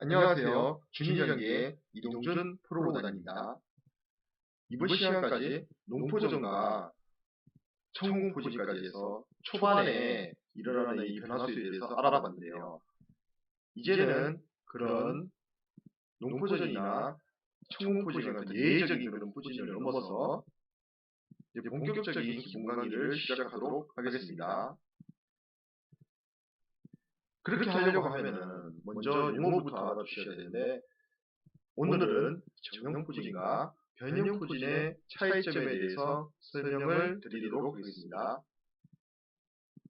안녕하세요. 중일경기의 이동준 프로보단입니다. 이번 시간까지 농포전과 청공포진까지 해서 초반에 일어나는 이 변화수에 대해서 알아봤는데요. 이제는 그런 농포전이나 청공포진 같은 예외적인 그런 포진을 넘어서 본격적인 기본 강의를 시작하도록 하겠습니다. 그렇게 하려고 하면은 먼저 용어부터 알아두셔야 되는데 오늘은 정형 포진과 변형 포진의 차이점에 대해서 설명을 드리도록 하겠습니다.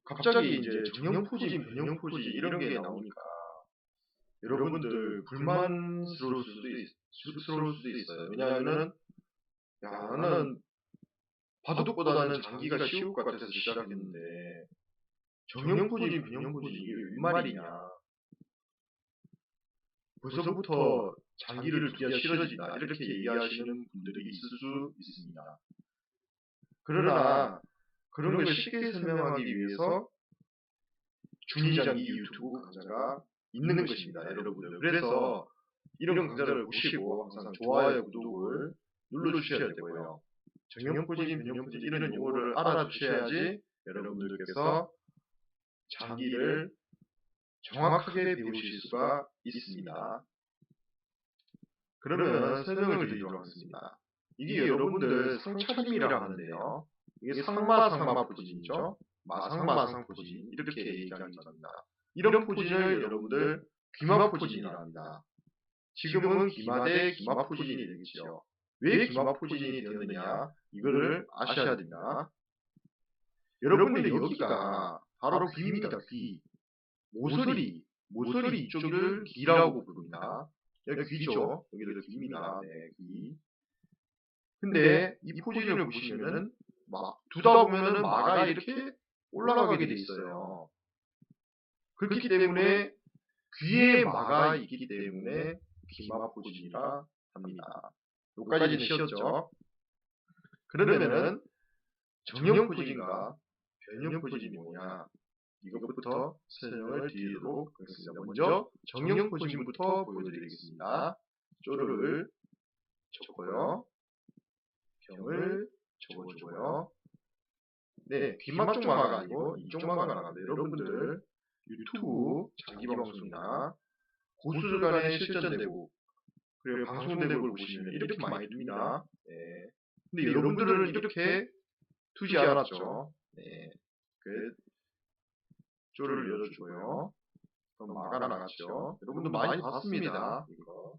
갑자기 이제 정형 포진, 변형 포진 이런 게 나오니까 여러분들 불만스러울 수도, 있, 스러울 수도 있어요. 왜냐하면은 야 나는 바둑보다는 장기가 쉬울 것 같아서 시작했는데 정형 포진, 변형 포진 이게 웬 말이냐. 벌써부터 장기를 두기가 싫어진다. 이렇게 얘기하시는 분들이 있을 수 있습니다. 그러나 그런 걸 쉽게 설명하기 위해서 중의장기 유튜브 강좌가 있는 것입니다. 여러분들. 그래서 이런 강좌를 보시고 항상 좋아요, 구독을 눌러주셔야 되고요. 정형 포진, 변형 포진 이런 용어를 알아두셔야지 여러분들께서 장기를 정확하게 배우실 수가 있습니다. 그러면 설명을 드리도록 하겠습니다. 이게 여러분들 상차림이라고 하는데요. 이게 상마상마 포진이죠. 마상마상 포진 이렇게 얘기하는 겁니다. 이런 포진을 여러분들 귀마 포진이라고 합니다. 지금은 귀마 대 귀마 포진이 되겠죠. 왜 귀마 포진이 되었느냐 이거를 아셔야 됩니다. 여러분들 여기가 바로 귀입니다. 귀. 모서리, 모서리 이쪽을 귀라고 부릅니다. 여기 귀죠. 여기도 귀입니다. 네, 귀. 근데 이 포진을 보시면은 막 두다 보면은 마가 이렇게 올라가게 돼 있어요. 그렇기 때문에 귀에 마가 있기 때문에 귀마 포진이라 합니다. 여기까지는 쉬었죠. 그러면은 정형 포진과 변형 포진이 뭐냐? 이것부터 설명을 드리도록 하겠습니다. 먼저 정형 포진부터 보여드리겠습니다. 쪼를 쳤고요. 병을 접어주고요. 네, 귓맛 쪽마가 아니고 이쪽 마가 나가는데 여러분들 유튜브 장기 방송이나 고수들 간의 실전 대국 그리고 방송 대국을 보시면 이렇게 많이 둡니다. 네. 근데 여러분들은 이렇게 두지 않았죠. 네. 그 쪼를 열어주고요. 그럼 마가 나갔죠. 여러분도 많이 봤습니다. 이거.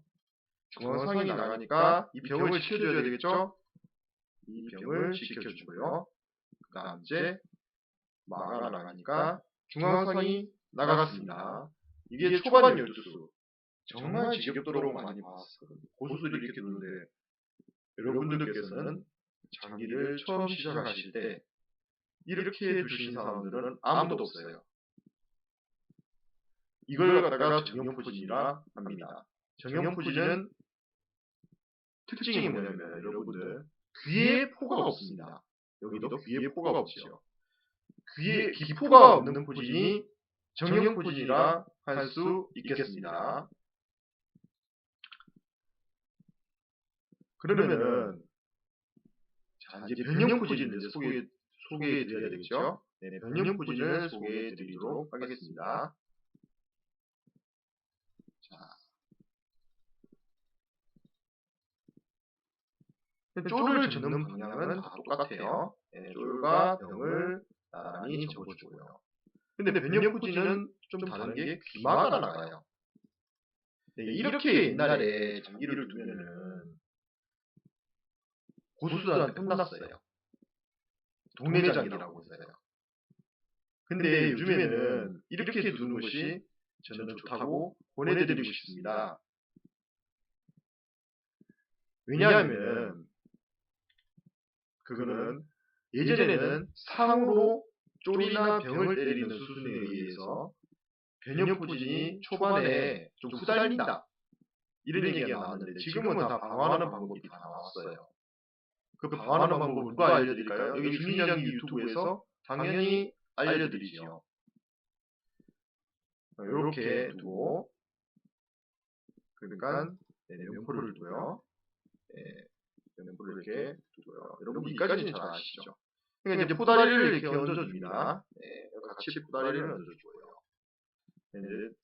중앙상이 나가니까 이 병을 치켜줘야 되겠죠? 이 병을 지켜주고요. 그 다음 이제 마가 나가니까 중앙상이 나갔습니다. 이게 초반 12수. 정말 지겹도록 많이 봤었거든요. 고수들이 이렇게 두는데 여러분들께서는 장기를 처음 시작하실 때 이렇게 두신 사람들은 아무도 없어요. 이걸 갖다가 정형포진이라 합니다. 정형포진은 특징이 뭐냐면 여러분들 귀에 포가 없습니다. 여기도 귀에 포가 없죠. 귀에 기포가 없는 포진이 정형 포진이라 할 수 있겠습니다. 그러면은 자 이제 변형 포진을 이제 소개 소개해 드려야 되겠죠? 네, 변형 포진을 소개해 드리도록 하겠습니다. 쫄을 접는 방향은 다 똑같아요. 네, 쫄과 병을 나란히 접어주고요. 근데 변형 포진은 좀 다른 게 귀마가 나가요. 네, 이렇게 옛날에 장기를 두면은 고수들한테 혼났어요. 동네장이라고 했어요. 근데 요즘에는 이렇게 두는 것이 저는 좋다고 보내드리고 싶습니다. 왜냐하면 그거는 예전에는 상으로 쫄이나 병을 때리는 수순에 의해서 변형포진이 초반에 좀 후달린다. 이런 얘기가 나왔는데 지금은 다 방어하는 방법이 다 나왔어요. 그 방어하는 방법을 누가 알려드릴까요? 여기 준이장기 유튜브에서 당연히 알려드리죠. 이렇게 두고 그러니까 네, 명포를 두고요. 네, 명포를 이렇게 두고요. 여러분 이까지는 잘 아시죠? 그러니까 이제 포다리를 이렇게 얹어줍니다. 네, 같이 포다리를 얹어주고요. 네, 이제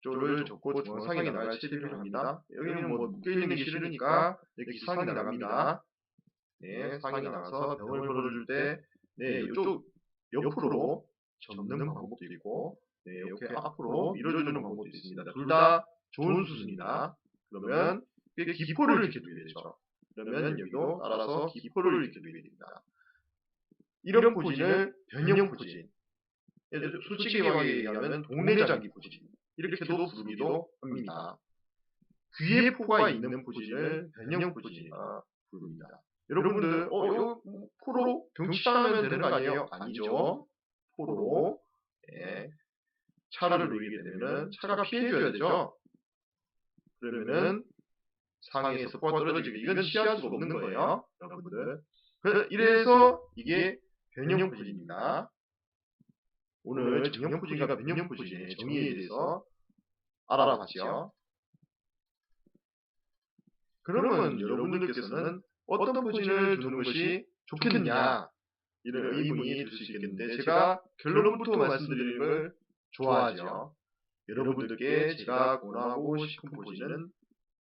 쪽을 접고 중앙상에 나갈 채비를 합니다. 여기는 뭐 묶여있는 게 싫으니까 여기 상이 나갑니다. 네, 상이 나가서 병을 걸어줄 때, 네, 이쪽 옆으로 접는 방법도 있고, 네, 이렇게 앞으로 밀어주는 방법도 있습니다. 둘 다 좋은 수순입니다. 그러면 기포를 이렇게 두게 되죠. 그러면 여기도 따라서 기포를 이렇게 두게 됩니다. 이런 포진을 변형 포진, 솔직히 얘기하면 동네자기 포진 이렇게도 부르기도 합니다. 귀에 포가 있는 포진을 변형 포진이라 부릅니다. 여러분들 어 이거 포로 병치하면 되는 거 아니에요? 아니죠. 포로 예, 차를 누이게 되면 차가 피해줘야 되죠. 그러면은 상해에서 포가 떨어지고 이건 피할 수가 없는 거예요, 여러분들. 그래서 이래서 이게 변형 포진입니다. 오늘 정형 포진과 변형 포진의 정의에 대해서 알아봤죠. 그러면 여러분들께서는 어떤 포진을 두는 것이 좋겠느냐 이런 의문이 들 수 있겠는데 제가 결론부터 말씀드리는 걸 좋아하죠. 여러분들께 제가 권하고 싶은 포진은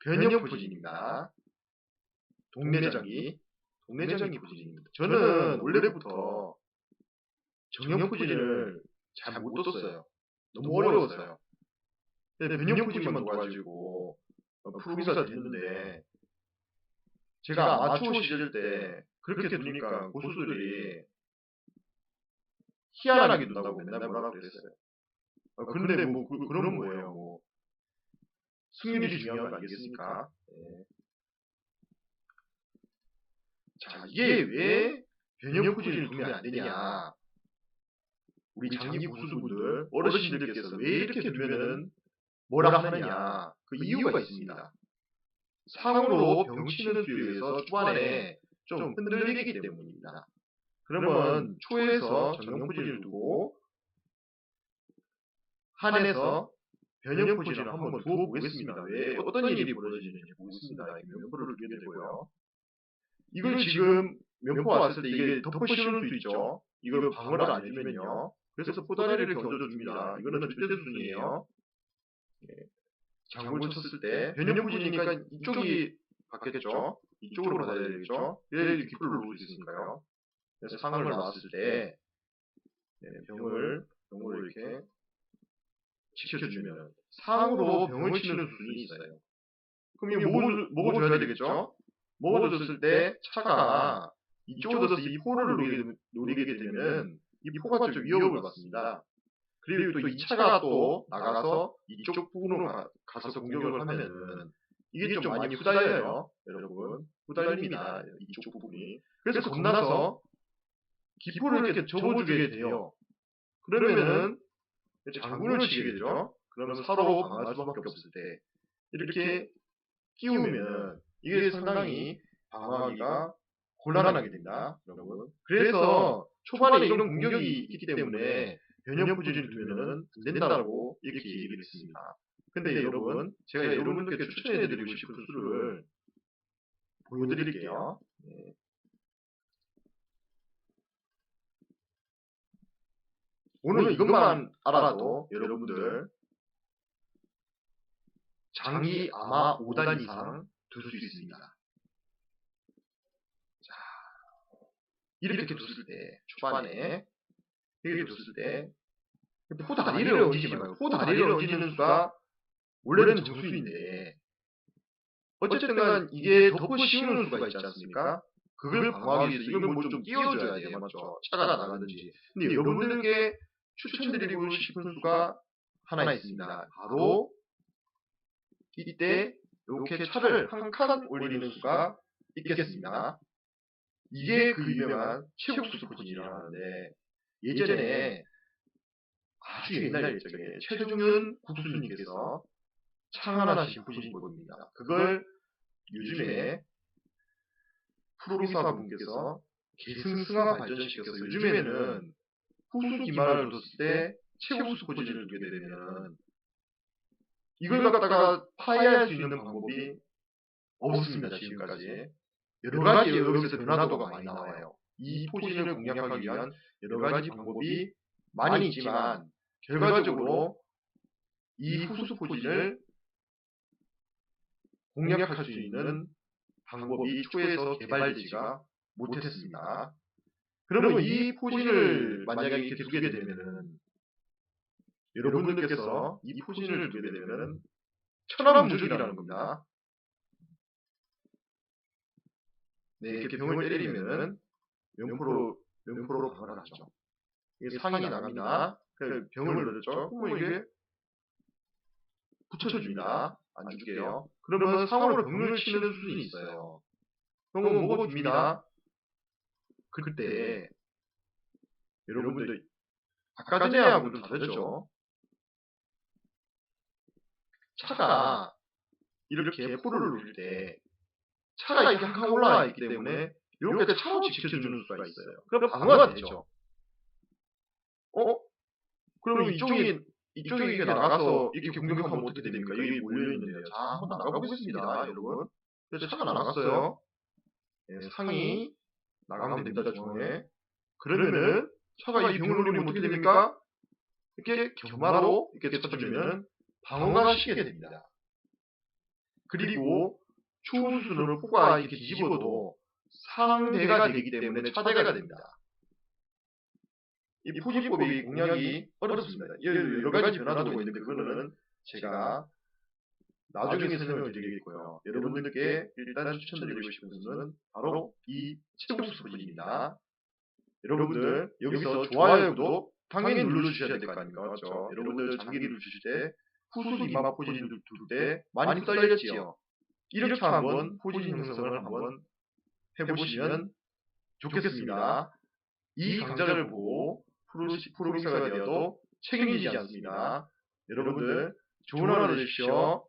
변형 포진입니다. 동네장이 동네장이 포진입니다. 저는 원래부터 정형 포진을 잘못 뒀어요. 너무 어려웠어요. 근데 변형 포진만 둬가지고 프로기사 됐는데 제가 아마추어 시절 때 그렇게 두니까 고수들이 희한하게 둔다고 맨날 뭐라 그랬어요. 아, 근데 뭐 그, 런 거예요. 뭐 승률이 중요한 거 아니겠습니까? 네. 자 이게 왜 변형 포진을 두면 안 되냐? 우리 장기 고수분들 어르신들께서 왜 이렇게 두면은 뭐라 하느냐? 그 이유가 있습니다. 상으로 병치는 수요에서 초반에 좀 흔들리기 때문입니다. 그러면 초에서 정형포진을 두고 한에서 변형포진을 한번 두어 보겠습니다. 왜 어떤 일이 벌어지는지 보겠습니다. 명포를 두게 되고요. 이걸 지금 명포 왔을 때 이게 덮어 씌우는 수 있죠. 이걸 방어를 안 해주면요. 그래서 포다리를 얹어줍니다. 이거는 절대 수준이에요. 예. 장구를 쳤을 때 변형포진이니까 이쪽이 받겠죠. 이쪽으로 받아야 되겠죠. 얘를 귓불을 놓을 수 있으니까요. 그래서 상을 놨을 때 네, 병을 병을 이렇게 지켜주면 상으로 병을 치는 수준이 있어요. 그럼 이거 먹어, 먹어줘야 되겠죠? 먹어줬을 때 차가 이쪽으로 서이 포를 노리게, 노리게 되면 이 포가 좀 위협을 받습니다. 그리고 또이 차가 또 나가서 이쪽 부분으로 가, 가서 공격을 하면은 이게 좀 많이 후달려요, 여러분. 후달립니다, 이쪽 부분이. 그래서 겁나서 기포를 이렇게 접어주게 돼요. 그러면은 장군을 치게 되죠. 그러면 서로 방어할 수밖에 없을 때 이렇게 끼우면 이게 상당히 방어하기가 곤란하게 된다, 여러분. 그래서 초반에 이런 공격이 있기 때문에 변형 부지를 두면은 안 된다고 이렇게 얘기를 했습니다. 근데 여러분, 제가 여러분들께 추천해드리고 싶은 수를 보여드릴게요. 네. 오늘 이것만 알아도 여러분들 장이 아마 5단 이상 둘 수 있습니다. 자, 이렇게 뒀을 때 초반에 뒀을 때. 포다리를 얹지 말고 포다리를 얹는 수가 원래는 정수인데. 어쨌든 간 이게 덮어 씌우는 수가 있지 않습니까? 그걸 방어하기 위해서 이걸 뭐좀 끼워줘야 돼 맞죠? 차가 나가든지. 근데 여러분들께 추천드리고 싶은 수가 하나 있습니다. 바로 이때 이렇게 차를 한 칸 올리는 수가 있겠습니다. 이게 그 유명한 하는데 예전에 아주 옛날 예적에 최종윤 국수님께서 창안하신 포진입니다. 그걸 요즘에 프로기사 분께서 계승승화 발전시켜서 요즘에는 후수 기말을 뒀을 때 최우수 포진을 두게 되면 이걸 갖다가 파괴할 수 있는 방법이 없습니다, 지금까지. 여러 가지 여기서 변화도가 많이 나와요. 이 포진을 공략하기 위한 여러 가지 방법이 많이 있지만, 결과적으로 이 후수 포진을 공략할 수 있는 방법이 초에서 개발되지가 못했습니다. 그러면 이 포진을 만약에 이렇게 두게 되면은 여러분들께서 이 포진을 두게 되면은 천하무적이라는 겁니다. 네, 이렇게 병을 때리면은 명포로 명포로 방을 하죠. 이게 상이 나갑니다. 그 병을 넣었죠. 그러면 이게 붙여줍니다. 안 줄게요. 그러면 상으로 병을 치는 수준이 있어요. 그러면 먹어줍니다. 그때 여러분들 아까 전에하고는 좀 다르죠. 차가 이렇게 포를 누를 때 차가 이렇게 한칸 올라와 있기 때문에 이렇게 차로 지켜주는 수가 있어요. 그럼 방어가 되죠. 어? 그러면 이쪽이 이쪽에 이렇게 나가서 이렇게 공격하면 어떻게 됩니까? 여기 몰려있는데요. 자, 한번 나가보겠습니다, 여러분. 그래서 차가 나갔어요. 예, 상이 나가면 됩니다, 중앙에. 그러면은 차가 이 병을 올리면 어떻게 됩니까? 이렇게 겸하로 이렇게 쳐주면 방어가 쉽게 됩니다. 그리고 추운 수준으로 포가 이렇게 뒤집어도 상대가 되기 때문에 차대가 됩니다. 이 포지법이 공략이 어렵습니다. 여러 가지 변화도가 있는데 그거는 제가 나중에 설명을 드리겠고요. 여러분들께 일단 추천드리고 싶은 것은 바로 이 채국수 포진입니다. 여러분들 여기서 좋아요, 구독 당연히 눌러주셔야 될 거 아닙니까? 맞죠? 여러분들 장기를 주실 때 후수 이마 포진을 둘때 많이 떨렸지요. 이렇게 한번 포진 형성을 한번 해보시면 좋겠습니다. 이 강좌를 보고 프로기사가 되어도 책임지지 않습니다. 여러분들 좋은 하루 되십시오.